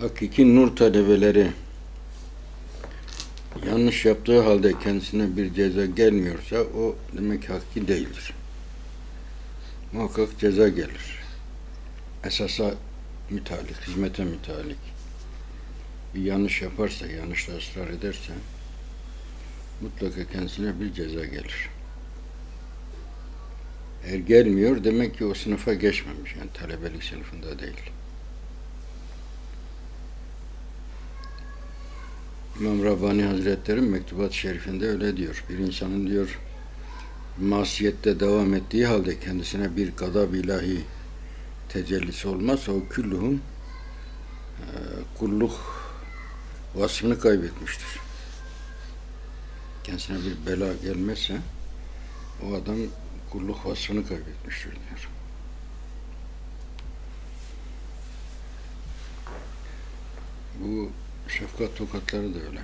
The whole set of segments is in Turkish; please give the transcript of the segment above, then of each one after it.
Hakiki nur talebeleri yanlış yaptığı halde kendisine bir ceza gelmiyorsa o demek ki hakiki değildir. Muhakkak ceza gelir. Esasa mütalik, hizmete mütalik. Bir yanlış yaparsa, yanlışla ısrar ederse mutlaka kendisine bir ceza gelir. Eğer gelmiyor demek ki o sınıfa geçmemiş. Yani talebelik sınıfında değil. İmam Rabbani Hazretleri Mektubat-ı Şerifinde öyle diyor. Bir insanın diyor masiyette devam ettiği halde kendisine bir gadab ilahi tecellisi olmazsa o külluhum e, kulluk vasfını kaybetmiştir. Kendisine bir bela gelmezse o adam kulluk vasfını kaybetmiştir diyor. Bu şefkat tokatları da öyle.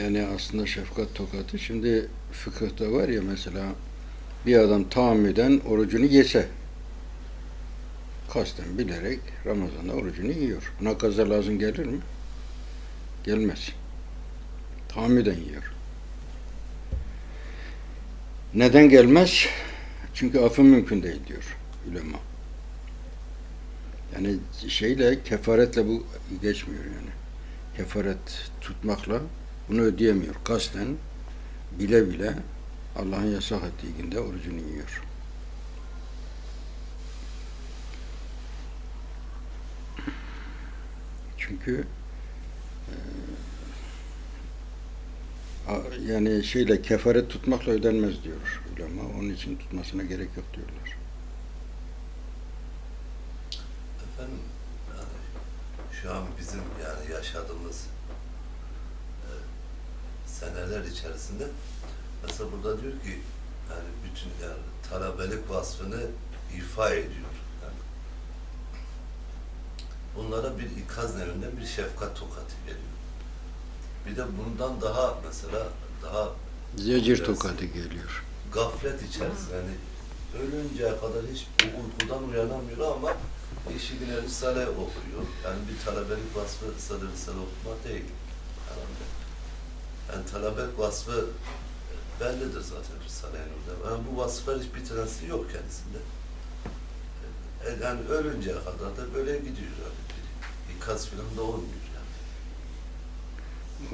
Yani aslında şefkat tokatı şimdi fıkıhta var ya mesela bir adam tahammüden orucunu yese kasten bilerek Ramazan'da orucunu yiyor. Buna kaza lazım gelir mi? Gelmez. Tahammüden yiyor. Neden gelmez? Çünkü affı mümkün değil diyor ulema. Yani şeyle kefaretle bu geçmiyor yani. Kefaret tutmakla bunu ödeyemiyor. Kasten bile bile Allah'ın yasak ettiği günde orucunu yiyor. Çünkü e, yani şeyle kefaret tutmakla ödenmez diyor ulema. Onun için tutmasına gerek yok diyorlar. Efendim, yani şu an bizim yani yaşadığımız e, seneler içerisinde mesela burada diyor ki yani bütün yani talebelik vasfını ifa ediyor. Yani bunlara bir ikaz nevinde bir şefkat tokatı veriyor. Bir de bundan daha mesela daha Zecir Biraz- tokatı geliyor. gaflet içerisinde yani ölünceye kadar hiç bu uykudan uyanamıyor ama işi güne Risale okuyor. Yani bir talebelik vasfı sadece Risale okumak değil. Yani, yani talebelik vasfı bellidir zaten Risale-i Nur'da. Yani bu vasıflar hiçbir tanesi yok kendisinde. E, Yani ölünceye kadar da böyle gidiyor yani. İkaz falan da olmuyor yani.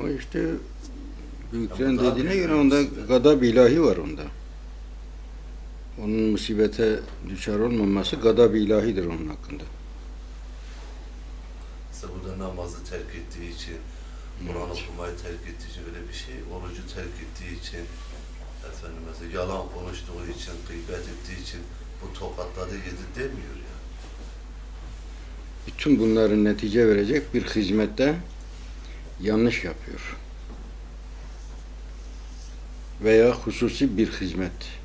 O işte büyüklerin dediğine göre onda gadab ilahi var onda. Onun musibete düşer olmaması gadab ilahidir onun hakkında. Mesela burada namazı terk ettiği için, Kur'an okumayı terk ettiği için öyle bir şey, orucu terk ettiği için, efendim mesela yalan konuştuğu için, gıybet ettiği için bu tokatları yedi demiyor yani. Bütün bunların netice verecek bir hizmette yanlış yapıyor. Veya hususi bir hizmet.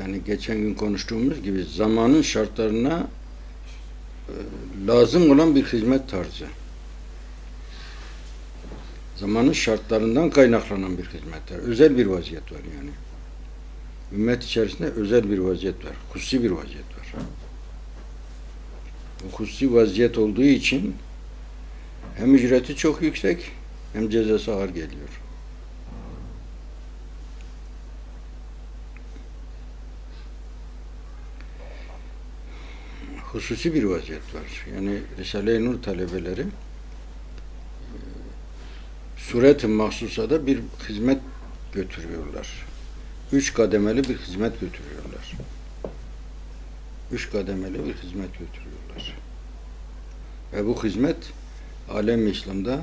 Yani geçen gün konuştuğumuz gibi zamanın şartlarına e, lazım olan bir hizmet tarzı. Zamanın şartlarından kaynaklanan bir hizmet var. Özel bir vaziyet var yani. Ümmet içerisinde özel bir vaziyet var. Hususi bir vaziyet var. Bu hususi vaziyet olduğu için hem ücreti çok yüksek hem cezası ağır geliyor. Hususi bir vaziyet var. Yani Risale-i Nur talebeleri e, suret-i mahsusada bir hizmet götürüyorlar. Üç kademeli bir hizmet götürüyorlar. Üç kademeli bir hizmet götürüyorlar. Ve bu hizmet alem İslam'da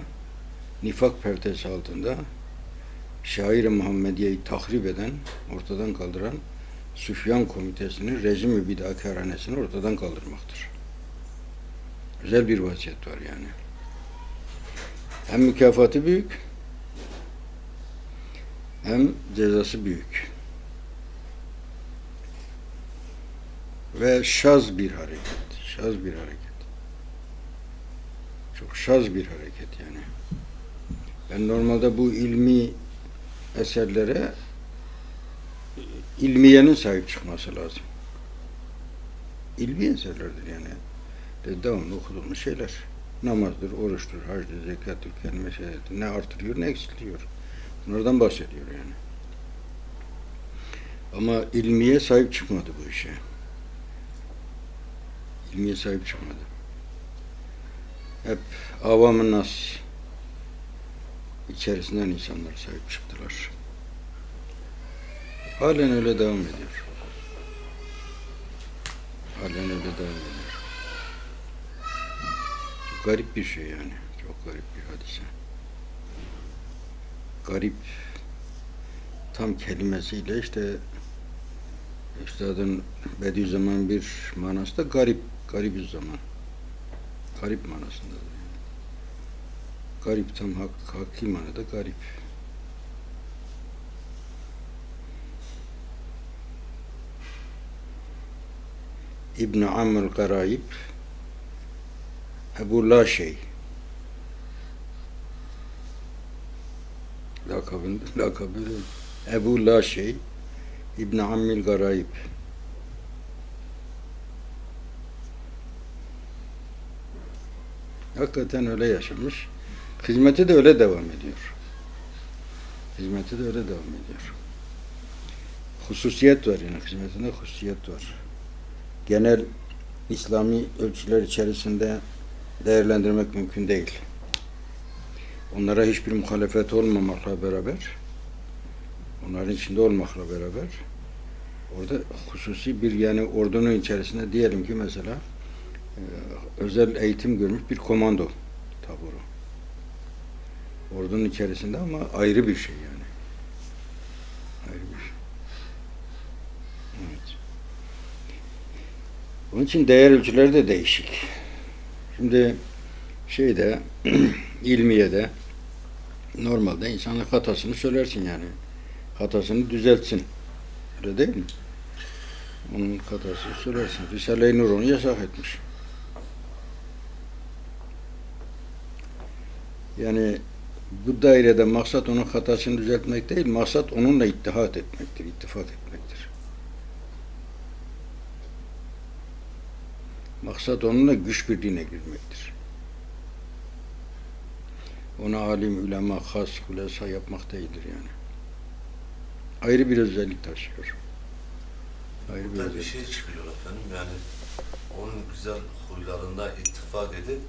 nifak perdesi altında şair-i Muhammediye'yi tahrip eden, ortadan kaldıran Süfyan Komitesi'nin rejimi bid'athanesini ortadan kaldırmaktır. Özel bir vaziyet var yani. Hem mükafatı büyük hem cezası büyük. Ve şaz bir hareket. Şaz bir hareket. Çok şaz bir hareket yani. Ben normalde bu ilmi eserlere ilmiyenin sahip çıkması lazım. İlmi eserlerdir yani. de devamlı okudulmuş şeyler. Namazdır, oruçtur, hacdır, zekattır, kelime şehadeti. Ne artırıyor ne eksiltiyor. Bunlardan bahsediyor yani. Ama ilmiye sahip çıkmadı bu işe. İlmiye sahip çıkmadı. Hep avamın nas içerisinden insanlar sahip çıktılar. Halen öyle devam ediyor. Halen öyle devam ediyor. Garip bir şey yani. Çok garip bir hadise. Garip tam kelimesiyle işte Üstadın Bediüzzaman bir manası da garip, garip zaman. Garip manasındadır. Yani. Garip tam hak, hakiki manada garip. İbn Amr Garayip Ebu Laşey lakabın lakabı Ebu Laşey İbn Ammil Garayip Hakikaten öyle yaşamış. Hizmeti de öyle devam ediyor. Hizmeti de öyle devam ediyor. Hususiyet var yani hizmetinde hususiyet var. Genel İslami ölçüler içerisinde değerlendirmek mümkün değil. Onlara hiçbir muhalefet olmamakla beraber onların içinde olmakla beraber orada hususi bir yani ordunun içerisinde diyelim ki mesela e, özel eğitim görmüş bir komando taburu. Ordunun içerisinde ama ayrı bir şey yani. Ayrı bir şey. Evet. Onun için değer ölçüleri de değişik. Şimdi şeyde ilmiyede normalde insanlık hatasını söylersin yani. Hatasını düzeltsin. Öyle değil mi? Onun hatasını söylersin. Risale-i Nur onu yasak etmiş. Yani bu dairede maksat onun hatasını düzeltmek değil, maksat onunla ittihat etmektir, ittifak etmektir. Maksat onunla güç birliğine girmektir. Ona alim, ulema, has, hulasa yapmak değildir yani. Ayrı bir özellik taşıyor. Ayrı bir Burada bir özellik. şey çıkıyor efendim yani onun güzel huylarında ittifak edip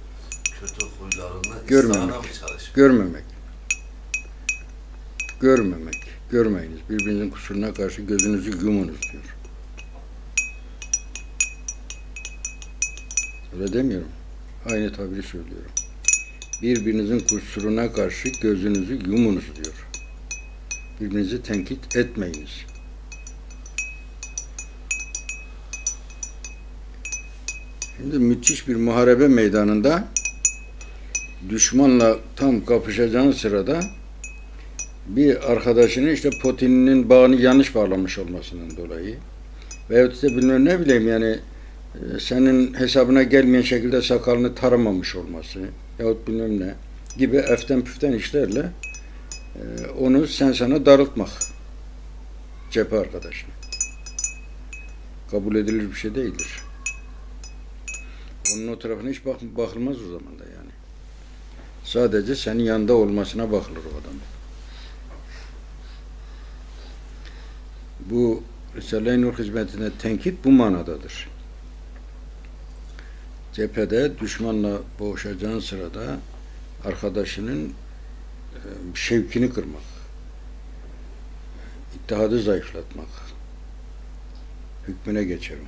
kötü huylarında Görmemek. Görmemek. Görmemek. Görmeyiniz. Birbirinizin kusuruna karşı gözünüzü yumunuz diyor. Öyle demiyorum. Aynı tabiri söylüyorum. Birbirinizin kusuruna karşı gözünüzü yumunuz diyor. Birbirinizi tenkit etmeyiniz. Şimdi müthiş bir muharebe meydanında düşmanla tam kapışacağın sırada bir arkadaşını işte Putin'in bağını yanlış bağlamış olmasından dolayı veyahut da bilmem ne bileyim yani senin hesabına gelmeyen şekilde sakalını taramamış olması yahut bilmem ne gibi eften püften işlerle e, onu sen sana darıltmak cephe arkadaşına. Kabul edilir bir şey değildir. Onun o tarafına hiç bak bakılmaz o zaman da yani. Sadece senin yanında olmasına bakılır o adamın. Bu Risale-i Nur hizmetine tenkit bu manadadır. Cephede düşmanla boğuşacağın sırada arkadaşının e, şevkini kırmak, ittihadı zayıflatmak, hükmüne geçerim.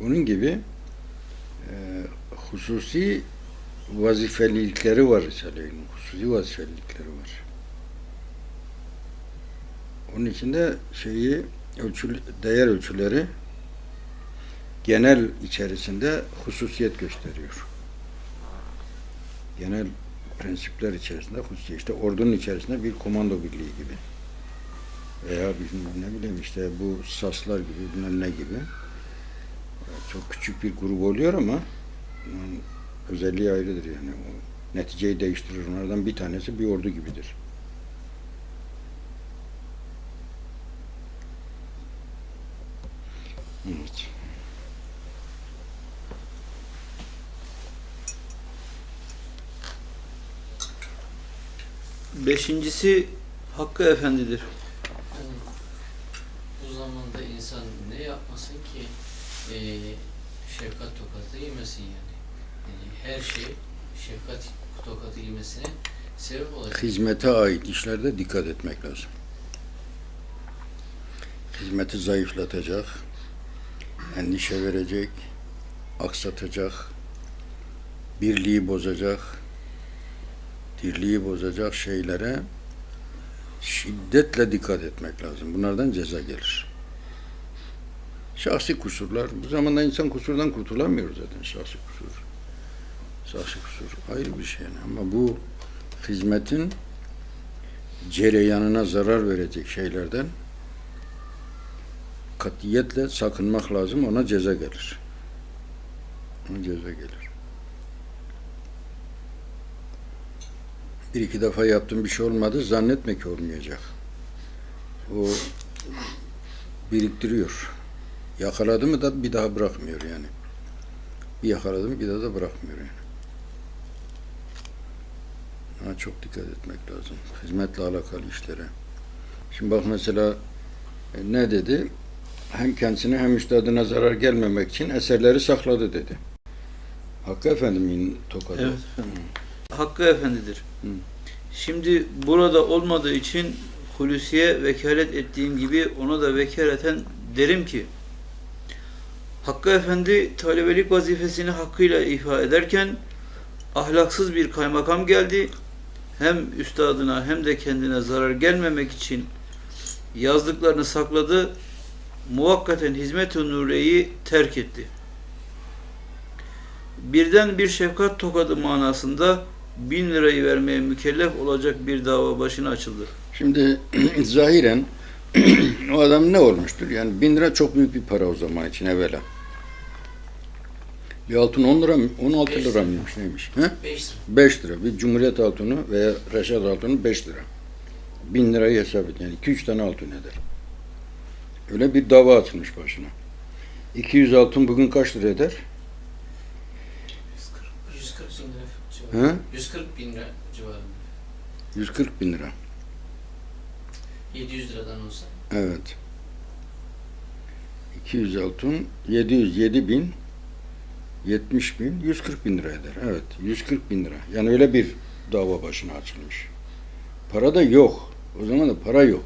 Bunun gibi e, hususi vazifelilikleri var Risale-i. Hususi vazifelilikleri var. Onun için de şeyi ölçü, değer ölçüleri genel içerisinde hususiyet gösteriyor. Genel prensipler içerisinde hususiyet. İşte ordunun içerisinde bir komando birliği gibi. Veya bir, ne bileyim işte bu saslar gibi, bilmem ne gibi. Çok küçük bir grup oluyor ama özelliği ayrıdır yani. O neticeyi değiştirir. Onlardan bir tanesi bir ordu gibidir. Evet. Beşincisi Hakkı Efendidir. Yani bu zamanda insan ne yapmasın ki eee şefkat tokatı yemesin yani. yani. Her şey şefkat tokatı yemesine sebep olacak. Hizmete ait işlerde dikkat etmek lazım. Hizmeti zayıflatacak, endişe verecek, aksatacak, birliği bozacak, dirliği bozacak şeylere şiddetle dikkat etmek lazım. Bunlardan ceza gelir. Şahsi kusurlar, bu zamanda insan kusurdan kurtulamıyor zaten şahsi kusur. Şahsi kusur ayrı bir şey ama bu hizmetin cereyanına zarar verecek şeylerden katiyetle sakınmak lazım. Ona ceza gelir. Ona ceza gelir. Bir iki defa yaptığım bir şey olmadı. Zannetme ki olmayacak. O biriktiriyor. Yakaladı mı da bir daha bırakmıyor yani. Bir yakaladı mı bir daha da bırakmıyor yani. Ona çok dikkat etmek lazım. Hizmetle alakalı işlere. Şimdi bak mesela e, ne dedi? Hem kendisine hem üstadına zarar gelmemek için eserleri sakladı dedi. Hakkı Efendi'nin tokadı. Evet efendim. Hakkı Efendidir. Hı. Şimdi burada olmadığı için Hulusi'ye vekalet ettiğim gibi ona da vekaleten derim ki Hakkı Efendi talebelik vazifesini hakkıyla ifa ederken ahlaksız bir kaymakam geldi. Hem üstadına hem de kendine zarar gelmemek için yazdıklarını sakladı. Muvakkaten hizmet-i nureyi terk etti. Birden bir şefkat tokadı manasında bin lirayı vermeye mükellef olacak bir dava başına açıldı. Şimdi zahiren o adam ne olmuştur? Yani bin lira çok büyük bir para o zaman için evvela. Bir altın 10 lira mı? 16 Beş lira mıymış neymiş? He? 5 lira. 5 lira. Bir Cumhuriyet altını veya Reşat altını 5 lira. 1000 lirayı hesap et. Yani 2-3 tane altın eder. Öyle bir dava atılmış başına. 200 altın bugün kaç lira eder? 140 bin He? 140 bin lira civarında. 140 bin lira. 700 liradan olsa. Evet. 200 altın 700 7 bin 70 bin 140 bin lira eder. Evet 140 bin lira. Yani öyle bir dava başına açılmış. Para da yok. O zaman da para yok.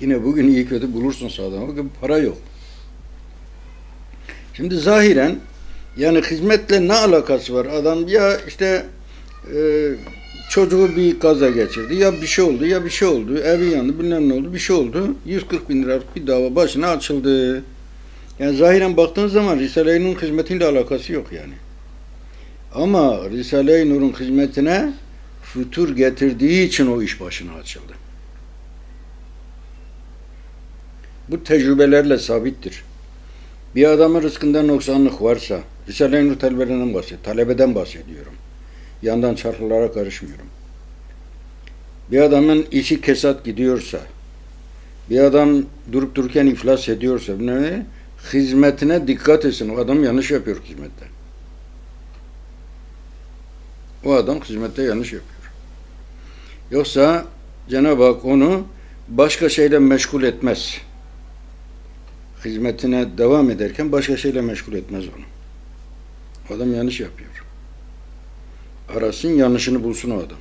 Yine bugün iyi kötü bulursun sağdan ama para yok. Şimdi zahiren yani hizmetle ne alakası var? Adam ya işte e, çocuğu bir kaza geçirdi. Ya bir şey oldu ya bir şey oldu. Evi yandı bilmem ne oldu. Bir şey oldu. 140 bin liralık bir dava başına açıldı. Yani zahiren baktığın zaman Risale-i Nur'un hizmetiyle alakası yok yani. Ama Risale-i Nur'un hizmetine fütur getirdiği için o iş başına açıldı. Bu tecrübelerle sabittir. Bir adamın rızkında noksanlık varsa, Risale-i Nur talebeden bahsediyorum. Yandan çarkılara karışmıyorum. Bir adamın işi kesat gidiyorsa, bir adam durup dururken iflas ediyorsa, ne? hizmetine dikkat etsin. O adam yanlış yapıyor hizmette. O adam hizmette yanlış yapıyor. Yoksa Cenab-ı Hak onu başka şeyle meşgul etmez. Hizmetine devam ederken başka şeyle meşgul etmez onu. O adam yanlış yapıyor. Arasın yanlışını bulsun o adam.